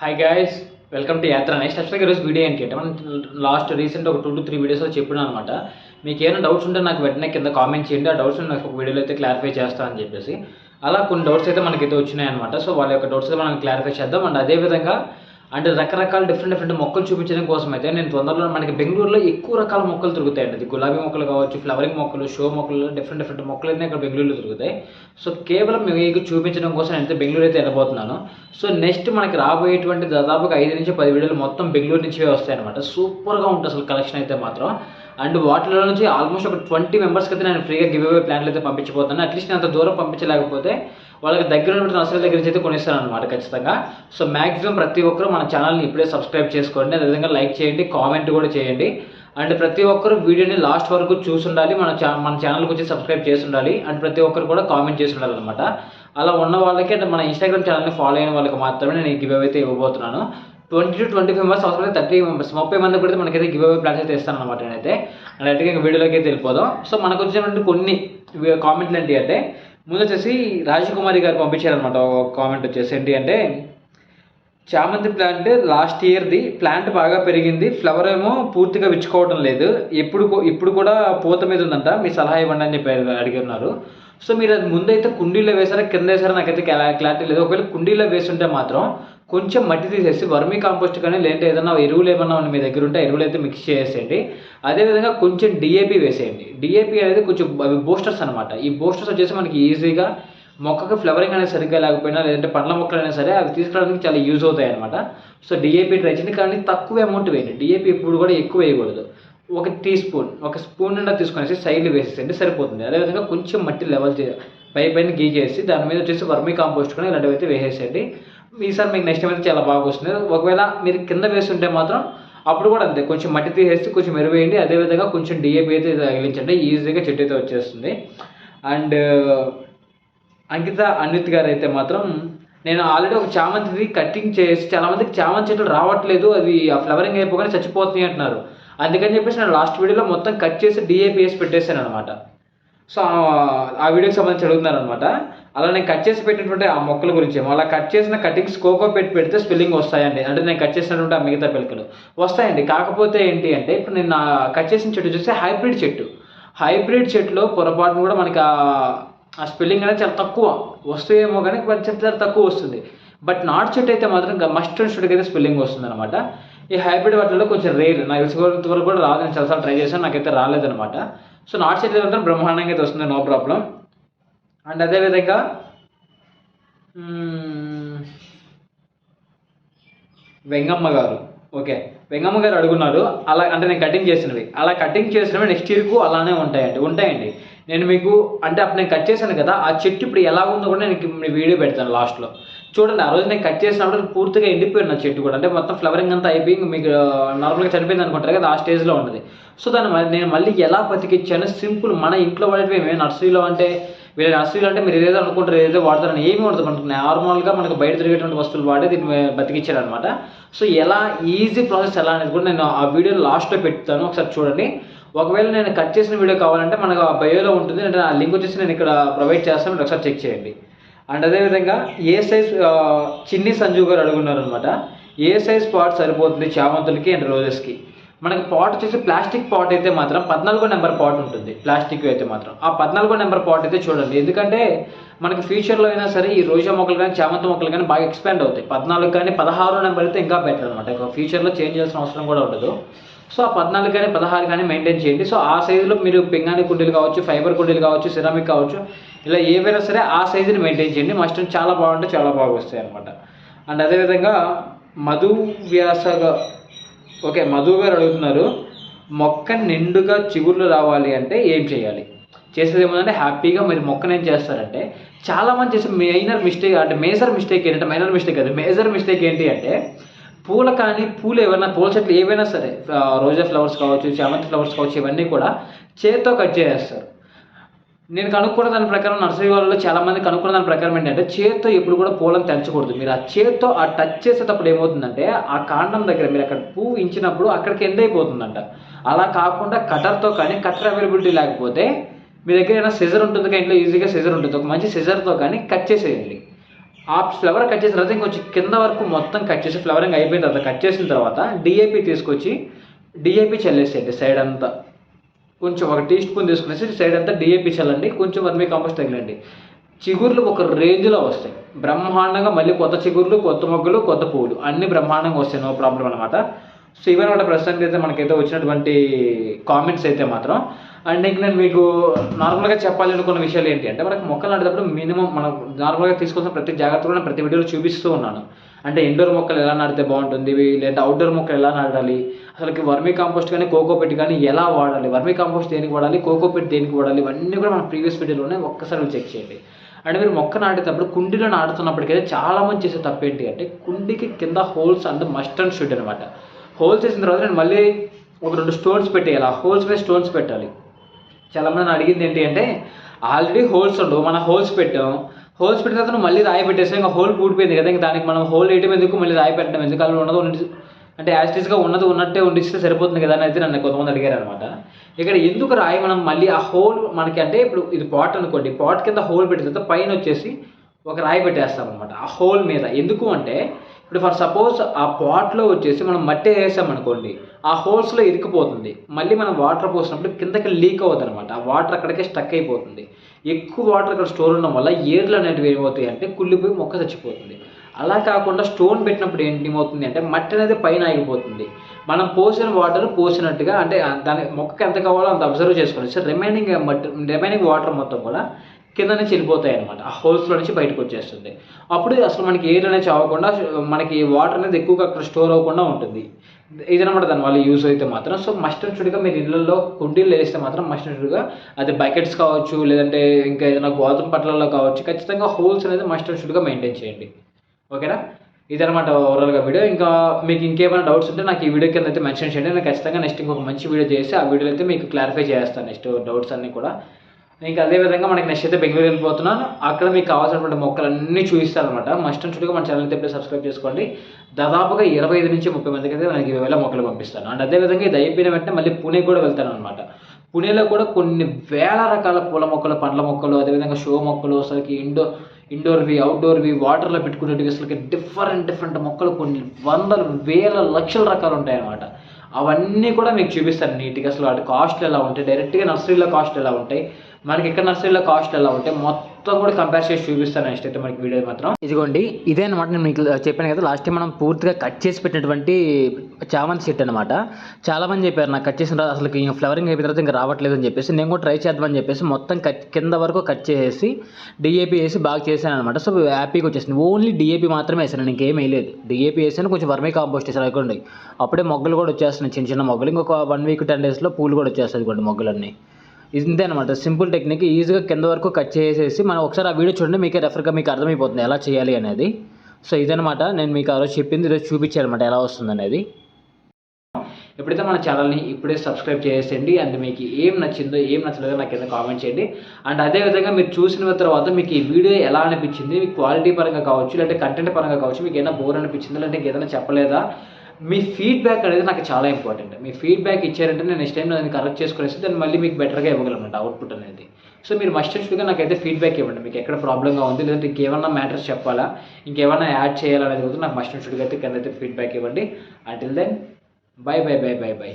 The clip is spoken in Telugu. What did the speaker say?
Hi guys welcome to Yatra next యాక్చువల్గా ఈరోజు వీడియో ఏంటి అంటే మనం లాస్ట్ రీసెంట్ ఒక టూ టు త్రీ వీడియోస్లో చెప్పిన అనమాట మీకు ఏమైనా డౌట్స్ ఉంటే నాకు వెంటనే కింద కామెంట్ చేయండి. ఆ డౌట్స్ నాకు ఒక వీడియోలో అయితే క్లారిఫై చేస్తానని చెప్పేసి. అలా కొన్ని డౌట్స్ అయితే మనకైతే వచ్చినాయి అనమాట సో వాళ్ళ యొక్క డౌట్స్ అయితే మనం క్లారిఫై చేద్దాం. అండ్ అదేవిధంగా అంటే రకరకాల డిఫరెంట్ డిఫరెంట్ మొక్కలు చూపించడం కోసం అయితే నేను తొందరలో మనకి బెంగళూరులో ఎక్కువ రకాల మొక్కలు దొరుకుతాయండి అది గులాబీ మొక్కలు కావచ్చు ఫ్లవరింగ్ మొక్కలు షో మొక్కలు డిఫరెంట్ డిఫరెంట్ మొక్కలు అయితే ఇక్కడ బెంగళూరులో దొరుకుతాయి సో కేవలం మీకు చూపించడం కోసం నేనైతే బెంగళూరు అయితే వెళ్ళబోతున్నాను. సో నెక్స్ట్ మనకి రాబోయేటువంటి దాదాపుగా ఐదు నుంచి పది వీడియోలు మొత్తం బెంగళూరు నుంచి వస్తాయన్నమాట. సూపర్గా ఉంటుంది అసలు కలెక్షన్ అయితే మాత్రం. అండ్ వాటిలో నుంచి ఆల్మోస్ట్ ఒక ట్వంటీ మెంబర్స్కి అయితే నేను ఫ్రీగా గివ్ అవే ప్లాన్లు అయితే పంపించబోతున్నాను. అట్లీస్ట్ నేను అంత దూరం పంపించలేకపోతే వాళ్ళకి దగ్గర ఉన్న నర్సరీ దగ్గర నుంచి అయితే కొనిస్తాను అనమాట ఖచ్చితంగా. సో మాక్సిమం ప్రతి ఒక్కరు మన ఛానల్ని ఇప్పుడే సబ్స్క్రైబ్ చేసుకోండి. అదేవిధంగా లైక్ చేయండి కామెంట్ కూడా చేయండి. అండ్ ప్రతి ఒక్కరు వీడియోని లాస్ట్ వరకు చూసుండాలి మన ఛా మన ఛానల్కి వచ్చి సబ్స్క్రైబ్ చేసి ఉండాలి అండ్ ప్రతి ఒక్కరు కూడా కామెంట్ చేసి ఉండాలి అనమాట అలా ఉన్న వాళ్ళకి అంటే మన ఇన్స్టాగ్రామ్ ఛానల్ని ఫాలో అయిన వాళ్ళకి మాత్రమే నేను గివ్ అయితే ఇవ్వబోతున్నాను. Twenty two twenty five members అవసరం థర్టీ మెంబర్స్ ముప్పై మంది కూడా మనకైతే గివ్ అవే ప్లాన్స్ అయితే ఇస్తాను అనమాట నేనైతే. అండ్ అట్లా ఇంకా వీడియోలోకి అయితే వెళ్ళిపోదాం. సో మనకు వచ్చినటువంటి కొన్ని కామెంట్లు ఏంటి అంటే ముందు వచ్చేసి రాజకుమారి గారు పంపించారనమాట ఒక కామెంట్ వచ్చేసి ఏంటి అంటే చామంతి ప్లాంట్ లాస్ట్ ఇయర్ది ప్లాంట్ బాగా పెరిగింది ఫ్లవర్ ఏమో పూర్తిగా విచ్చుకోవడం లేదు. ఎప్పుడు ఇప్పుడు కూడా పూత మీద ఉందంట మీ సలహా ఇవ్వండి అని చెప్పి అడిగి ఉన్నారు సో మీరు అది ముందైతే కుండీలో వేసారా కింద వేసారా నాకైతే క్లా- క్లారిటీ లేదు. ఒకవేళ కుండీలో వేసుంటే మాత్రం కొంచెం మట్టి తీసేసి వర్మీ కాంపోస్ట్ కానీ లేదంటే ఏదైనా ఎరువులు ఏమన్నా ఉన్న మీ దగ్గర ఉంటే ఎరువులు అయితే మిక్స్ చేసేయండి. అదేవిధంగా కొంచెం డిఏపి వేసేయండి. డిఏపి అనేది కొంచెం అవి బూస్టర్స్ అనమాట ఈ బూస్టర్స్ వచ్చేసి మనకి ఈజీగా మొక్కకు ఫ్లవరింగ్ అనేది సరిగ్గా లేకపోయినా లేదంటే పండ్ల మొక్కలు అయినా సరే అవి తీసుకురావడానికి చాలా యూజ్ అవుతాయి అనమాట సో డిఏపి ట్రై చేయండి. కానీ తక్కువ అమౌంట్ వేయండి. డిఏపి ఇప్పుడు కూడా ఎక్కువ వేయకూడదు. ఒక టీ స్పూన్ ఒక స్పూన్ నిండా తీసుకునేసి సైడ్ వేసేసండి సరిపోతుంది. అదేవిధంగా కొంచెం మట్టి లెవెల్ చే పై పైన గీకేసి దాని మీద వచ్చేసి వర్మీ కాంపోస్ట్ కానీ ఇలాంటివి అయితే వేసేసేయండి. ఈసారి మీకు నెక్స్ట్ టైం అయితే చాలా బాగా వస్తుంది. ఒకవేళ మీరు కింద వేస్తుంటే మాత్రం అప్పుడు కూడా అంతే కొంచెం మట్టి తీసేసి కొంచెం ఎరువేయండి. అదేవిధంగా కొంచెం డిఏపి అయితే తగిలించండి. ఈజీగా చెట్టు అయితే వచ్చేస్తుంది. అండ్ అంకిత అన్విత్ గారు అయితే మాత్రం నేను ఆల్రెడీ ఒక చామంతిది కటింగ్ చేసి చాలా మందికి చామంతి చెట్లు రావట్లేదు. అది ఆ ఫ్లవరింగ్ అయిపోగానే చచ్చిపోతున్నాయి అంటున్నారు. అందుకని చెప్పేసి నేను లాస్ట్ వీడియోలో మొత్తం కట్ చేసి డిఏపి వేసి పెట్టేశాను అనమాట సో ఆ- వీడియోకి సంబంధించి అడుగుతున్నారు అనమాట అలా నేను కట్ చేసి పెట్టినటువంటి ఆ మొక్కల గురించి అలా కట్ చేసిన కటింగ్స్ కోకో పెట్టి పెడితే స్పెల్లింగ్ వస్తాయండి. అంటే నేను కట్ చేసినటువంటి ఆ మిగతా పిలకలు వస్తాయండి. కాకపోతే ఏంటి అంటే ఇప్పుడు నేను కట్ చేసిన చెట్టు చూస్తే హైబ్రిడ్ చెట్టు. హైబ్రిడ్ చెట్టులో పొరపాటును కూడా మనకి ఆ- స్పెల్లింగ్ అనేది చాలా తక్కువ వస్తాయేమో కానీ కొంచెం చాలా తక్కువ వస్తుంది. బట్ నాట్ చెట్టు అయితే మాత్రం మస్ట్ అండ్ షుడ్కి అయితే స్పెల్లింగ్ వస్తుంది అనమాట ఈ హైబ్రిడ్ వాటిలో కొంచెం రేర్ నాకు తెలిసినంత వరకు కూడా రాదు. నేను చాలాసార్లు ట్రై చేశాను. నాకైతే రాలేదనమాట సో నాట్ చెట్టు మాత్రం బ్రహ్మాండంగా అయితే వస్తుంది నో ప్రాబ్లం. అండ్ అదేవిధంగా వెంగమ్మ గారు. ఓకే వెంగమ్మ గారు అడుగున్నారు అలా అంటే నేను కటింగ్ చేసినవి. అలా కటింగ్ చేసినవి నెక్స్ట్ ఇయర్కు అలానే ఉంటాయండి ఉంటాయండి. నేను మీకు అంటే అప్పుడు నేను కట్ చేశాను కదా ఆ చెట్టు ఇప్పుడు ఎలా ఉందో కూడా నేను వీడియో పెడతాను లాస్ట్లో చూడండి ఆ రోజు నేను కట్ చేసినప్పుడు పూర్తిగా ఎండిపోయింది నా చెట్టు కూడా. అంటే మొత్తం ఫ్లవరింగ్ అంతా అయిపోయి మీకు నార్మల్గా చనిపోయింది అనుకుంటారు కదా ఆ స్టేజ్లో ఉన్నది. సో దాన్ని నేను మళ్ళీ ఎలా బతికిచ్చాను? సింపుల్ మన ఇంట్లో వాడేవి నర్సరీలో అంటే వీళ్ళ నర్సరీలో అంటే మీరు ఏదైతే అనుకుంటారు ఏదో వాడతారని ఏమీ ఉండదు మనకు నార్మల్గా మనకు బయట తిరిగేటువంటి వస్తువులు వాడే దీన్ని బతికిచ్చారు అనమాట సో ఎలా ఈజీ ప్రాసెస్ ఎలా అనేది కూడా నేను ఆ వీడియో లాస్ట్లో పెడతాను ఒకసారి చూడండి. ఒకవేళ నేను కట్ చేసిన వీడియో కావాలంటే మనకు ఆ బయోలో ఉంటుంది. అంటే ఆ లింక్ వచ్చేసి నేను ఇక్కడ ప్రొవైడ్ చేస్తాను. మీరు ఒకసారి చెక్ చేయండి. అండ్ అదేవిధంగా ఏ సైజ్ చిన్ని సంజు గారు అడుగున్నారు అనమాట ఏ సైజ్ పాట్ సరిపోతుంది చామంతులకి అండ్ రోజెస్కి మనకి పాట్ వచ్చేసి ప్లాస్టిక్ పాట్ అయితే మాత్రం పద్నాలుగో నెంబర్ పాట్ ఉంటుంది ప్లాస్టిక్ అయితే మాత్రం. ఆ పద్నాలుగో నెంబర్ పాట్ అయితే చూడండి. ఎందుకంటే మనకి ఫ్యూచర్లో అయినా సరే ఈ రోజా మొక్కలు కానీ చామంతి మొక్కలు కానీ బాగా ఎక్స్పాండ్ అవుతాయి. పద్నాలుగు కానీ పదహారో నెంబర్ అయితే ఇంకా బెటర్ అనమాట ఫ్యూచర్లో చేంజ్ చేయాల్సిన అవసరం కూడా ఉండదు. సో ఆ పద్నాలుగు కానీ పదహారు కానీ మెయింటైన్ చేయండి. సో ఆ సైజులో మీరు పింగాణి కుండీలు కావచ్చు ఫైబర్ కుండీలు కావచ్చు సిరామిక్ కావచ్చు ఇలా ఏవైనా సరే ఆ సైజుని మెయింటైన్ చేయండి. మస్ట్ చాలా బాగుంటే చాలా బాగా వస్తాయి అనమాట అండ్ అదేవిధంగా మధు వ్యాసగా ఓకే మధు గారు అడుగుతున్నారు మొక్క నిండుగా చిగుర్లు రావాలి అంటే ఏం చేయాలి? చేసేది ఏమంటే హ్యాపీగా మీరు మొక్కను ఏం చేస్తారంటే చాలామంది చేసే మెయినర్ మిస్టేక్ అంటే మేజర్ మిస్టేక్ ఏంటంటే మైనర్ మిస్టేక్ అది మేజర్ మిస్టేక్ ఏంటి అంటే పూల కానీ పూలు ఏమైనా పూల చెట్లు ఏవైనా సరే రోజా ఫ్లవర్స్ కావచ్చు చామంతి ఫ్లవర్స్ కావచ్చు ఇవన్నీ కూడా చేత్తో కట్ చేసేస్తారు. నేను కనుక్కున్న దాని ప్రకారం నర్సరీ వాళ్ళలో చాలా మంది కనుక్కున్న దాని ప్రకారం ఏంటంటే చేత్తో ఎప్పుడు కూడా పూలను తెంచకూడదు మీరు ఆ చేత్తో ఆ టచ్ చేసేటప్పుడు ఏమవుతుందంటే ఆ కాండం దగ్గర మీరు అక్కడ పువ్వు ఇంచినప్పుడు అక్కడికి ఎండ్ అయిపోతుందంట. అలా కాకుండా కటర్తో కానీ కటర్ అవైలబిలిటీ లేకపోతే మీ దగ్గర ఏమైనా సిజర్ ఉంటుంది కానీ ఇంట్లో ఈజీగా సిజర్ ఉంటుంది. ఒక మంచి సిజర్తో కానీ కట్ చేసేయండి. ఆ ఫ్లవర్ కట్ చేసిన తర్వాత ఇంకొంచెం కింద వరకు మొత్తం కట్ చేసి ఫ్లవరింగ్ అయిపోయిన తర్వాత కట్ చేసిన తర్వాత డిఏపి తీసుకొచ్చి డిఏపి చల్లేసేయండి సైడ్ అంతా. కొంచెం ఒక టీ స్పూన్ తీసుకునేసి సైడ్ అంతా డిఏపి చల్లండి. కొంచెం వర్మీ కంపోస్ట్ తగిలండి. చిగుర్లు ఒక రేంజ్లో వస్తాయి. బ్రహ్మాండంగా మళ్ళీ కొత్త చిగుర్లు కొత్త మొగ్గలు కొత్త పువ్వులు అన్ని బ్రహ్మాండంగా వస్తాయి. నో ప్రాబ్లం అనమాట సో ఇవన్నీ కూడా ప్రస్తుతానికి అయితే మనకైతే వచ్చినటువంటి కామెంట్స్ అయితే మాత్రం అండ్ ఇంక నేను మీకు నార్మల్గా చెప్పాలి అనుకున్న విషయాలు ఏంటి అంటే మనకు మొక్కలు నాటేటప్పుడు మినిమం మనం నార్మల్గా తీసుకోవాల్సిన ప్రతి జాగ్రత్త కూడా ప్రతి వీడియోలో చూపిస్తూ ఉన్నాను. అంటే ఇండోర్ మొక్కలు ఎలా నాటితే బాగుంటుంది? లేదా అవుట్డోర్ మొక్కలు ఎలా నాటాలి? అసలుకి వర్మీ కాంపోస్ట్ కానీ కోకో పెట్టి కానీ ఎలా వాడాలి? వర్మీ కాంపోస్ట్ దేనికి వాడాలి? కోకో పెట్టి దేనికి వాడాలి? ఇవన్నీ కూడా మన ప్రీవియస్ వీడియోలోనే ఒక్కసారి చెక్ చేయండి. అంటే మీరు మొక్క నాటేటప్పుడు కుండీలో నాటుతున్నప్పటికైతే చాలా మంది చేసే తప్పు ఏంటి అంటే కుండీకి కింద హోల్స్ అంటే మస్ట్ అండ్ షుడ్ అనమాట హోల్స్ వేసిన తర్వాత నేను మళ్ళీ ఒక రెండు స్టోన్స్ పెట్టేయాలి. ఆ హోల్స్ మీద స్టోన్స్ పెట్టాలి. చాలా మంది అడిగింది ఏంటి అంటే ఆల్రెడీ హోల్స్ ఉండవు. మనం హోల్స్ పెట్టాం. హోల్స్ పెట్టిన తర్వాత మళ్ళీ రాయి పెట్టేసాం ఇంకా హోల్ పూడిపోయింది కదా ఇంకా దానికి మనం హోల్ వేయడం ఎందుకు మళ్ళీ రాయి పెట్టడం? ఎందుకు అలా ఉన్నది అంటే యాస్టిస్గా ఉన్నది ఉన్నట్టే ఉండిస్తే సరిపోతుంది కదా అని అయితే నన్ను కొంతమంది అడిగారు అనమాట ఇక్కడ ఎందుకు రాయి మనం మళ్ళీ ఆ హోల్ మనకి అంటే ఇప్పుడు ఇది పాట్ అనుకోండి పాట్ కింద హోల్ పెట్టిన తర్వాత పైన వచ్చేసి ఒక రాయి పెట్టేస్తాం అనమాట ఆ హోల్ మీద. ఎందుకు అంటే ఇప్పుడు ఫర్ సపోజ్ ఆ పాట్లో వచ్చేసి మనం మట్టి వేసాం అనుకోండి ఆ హోల్స్లో ఇరికిపోతుంది. మళ్ళీ మనం వాటర్ పోసినప్పుడు కిందకి లీక్ అవుతుంది అనమాట ఆ వాటర్ అక్కడికే స్టక్ అయిపోతుంది. ఎక్కువ వాటర్ అక్కడ స్టోర్ ఉండడం వల్ల ఏర్లు అనేటివి ఏమవుతాయి అంటే కుళ్ళిపోయి మొక్క చచ్చిపోతుంది. అలా కాకుండా స్టోన్ పెట్టినప్పుడు ఏంటి ఏమవుతుంది అంటే మట్టి అనేది పైన ఆగిపోతుంది. మనం పోసిన వాటర్ పోసినట్టుగా అంటే దాని మొక్కకి ఎంత కావాలో అంత అబ్జర్వ్ చేసుకోవాలి. సో రిమైనింగ్ మట్టి రిమైనింగ్ వాటర్ మొత్తం కూడా కింద నుంచి వెళ్ళిపోతాయి అనమాట ఆ హోల్స్లో నుంచి బయటకు వచ్చేస్తుంది. అప్పుడు అసలు మనకి ఎయిర్ అనేది చావకుండా మనకి వాటర్ అనేది ఎక్కువగా అక్కడ స్టోర్ అవ్వకుండా ఉంటుంది. ఇదనమాట దాని వల్ల యూస్ అయితే మాత్రం. సో మస్ట్ అండ్ మీరు ఇళ్ళల్లో కుండీలు వేస్తే మాత్రం మస్ట్ అండ్ అది బకెట్స్ కావచ్చు లేదంటే ఇంకా ఏదైనా గోధుమ పట్లలో కావచ్చు ఖచ్చితంగా హోల్స్ అనేది మస్ట్ అండ్ మెయింటైన్ చేయండి. ఓకేనా? ఇదనమాట ఓవరాల్గా వీడియో ఇంకా మీకు ఇంకేమైనా డౌట్స్ ఉంటే నాకు ఈ వీడియో కింద అయితే మెన్షన్ చేయండి. నేను ఖచ్చితంగా నెక్స్ట్ ఇంకొక మంచి వీడియో చేసి ఆ వీడియోలో అయితే మీకు క్లారిఫై చేస్తాను. నెక్స్ట్ డౌట్స్ అన్నీ కూడా. ఇంకా అదే విధంగా మనకి నెక్స్ట్ అయితే బెంగళూరు వెళ్ళిపోతున్నాను. అక్కడ మీకు కావాల్సినటువంటి మొక్కలన్నీ చూపిస్తారనమాట మస్ట్ అండ్ మన ఛానల్ అయితే సబ్స్క్రైబ్ చేసుకోండి. దాదాపుగా ఇరవై ఐదు నుంచి ముప్పై మందికి అయితే మనకి వేల మొక్కలు పంపిస్తాను. అండ్ అదేవిధంగా ఇది అయిపోయిన వెంటనే మళ్ళీ పూణే కూడా వెళ్తాను అనమాట పుణేలో కూడా కొన్ని వేల రకాల పూల మొక్కలు పండ్ల మొక్కలు అదేవిధంగా షో మొక్కలు అసలుకి ఇండోర్ ఇండోర్వి అవుట్డోర్వి వాటర్లో పెట్టుకునేటివి అసలుకి డిఫరెంట్ డిఫరెంట్ మొక్కలు కొన్ని వందల వేల లక్షల రకాలు ఉంటాయన్నమాట. అవన్నీ కూడా మీకు చూపిస్తాను నీట్గా. అసలు వాటి కాస్ట్ ఎలా ఉంటాయి? డైరెక్ట్గా నర్సరీలో కాస్ట్ ఎలా ఉంటాయి? మనకి ఇక్కడ నర్సరీలో కాస్ట్ ఎలా ఉంటే మొత్తం కూడా కంపేర్ చేసి చూపిస్తాను నెక్స్ట్ అయితే మనకి వీడియో మాత్రం. ఇదిగోండి ఇదే అనమాట నేను మీకు చెప్పాను కదా లాస్ట్ టైం మనం పూర్తిగా కట్ చేసి పెట్టినటువంటి చామంతి చెట్టు అనమాట చాలా మంది చెప్పారు నాకు కట్ చేసిన తర్వాత అసలు ఇంకా ఫ్లవరింగ్ అయిపోయిన తర్వాత ఇంకా రావట్లేదు అని చెప్పేసి నేను కూడా ట్రై చేద్దామని చెప్పేసి మొత్తం కట్ కింద వరకు కట్ చేసేసి డిఏపీ వేసి బాగా చేశాను అనమాట సో హ్యాపీగా వచ్చేసింది. ఓన్లీ డిఏపీ మాత్రమే వేసాను నేను ఇంకేం వేయలేదు. డిఏపీ వేసాను కొంచెం వర్మీ కాంపోస్ట్ వేసాను అనుకోండి. అప్పుడే మొగ్గలు కూడా వచ్చేస్తున్నాయి చిన్న చిన్న మొగ్గలు. ఇంకొక వన్ వీక్ టెన్ డేస్లో పూలు కూడా వచ్చేస్తాయి అనుకోండి మొగ్గలన్నీ. ఇంతే అనమాట సింపుల్ టెక్నిక్. ఈజీగా కింద వరకు కట్ చేసేసి మనం ఒకసారి ఆ వీడియో చూడండి మీకు రెఫర్గా మీకు అర్థమైపోతుంది ఎలా చేయాలి అనేది. సో ఇదనమాట నేను మీకు ఆ రోజు చెప్పింది ఈరోజు చూపించాను అనమాట ఎలా వస్తుంది అనేది. ఎప్పుడైతే మన ఛానల్ని ఇప్పుడే సబ్స్క్రైబ్ చేసేయండి అండ్ మీకు ఏం నచ్చిందో ఏం నచ్చలేదో నాకు కింద కామెంట్ చేయండి. అండ్ అదేవిధంగా మీరు చూసిన తర్వాత మీకు ఈ వీడియో ఎలా అనిపించింది? మీకు క్వాలిటీ పరంగా కావచ్చు లేదంటే కంటెంట్ పరంగా కావచ్చు మీకు ఏదైనా బోర్ అనిపించింది? లేదంటే ఏదైనా చెప్పలేదా? మీ ఫీడ్బ్యాక్ అనేది నాకు చాలా ఇంపార్టెంట్ మీ ఫీడ్బ్యాక్ ఇచ్చారంటే నేను నెక్స్ట్ టైం దాన్ని కరెక్ట్ చేసుకునేసి దాన్ని మళ్ళీ మీకు బెటర్గా ఇవ్వగలను అవుట్పుట్ అనేది. సో మీరు మస్ట్ అండ్ నాకైతే ఫీడ్బ్యాక్ ఇవ్వండి. మీకు ఎక్కడ ప్రాబ్లంగా ఉంది లేదంటే ఇంకేమన్నా మ్యాటర్స్ చెప్పాలా ఇంకేమన్నా యాడ్ చేయాలనేది కూడా నాకు మస్ట్ అండ్ అయితే కింద అయితే ఫీడ్బ్యాక్ ఇవ్వండి. Until then bye bye bye bye bye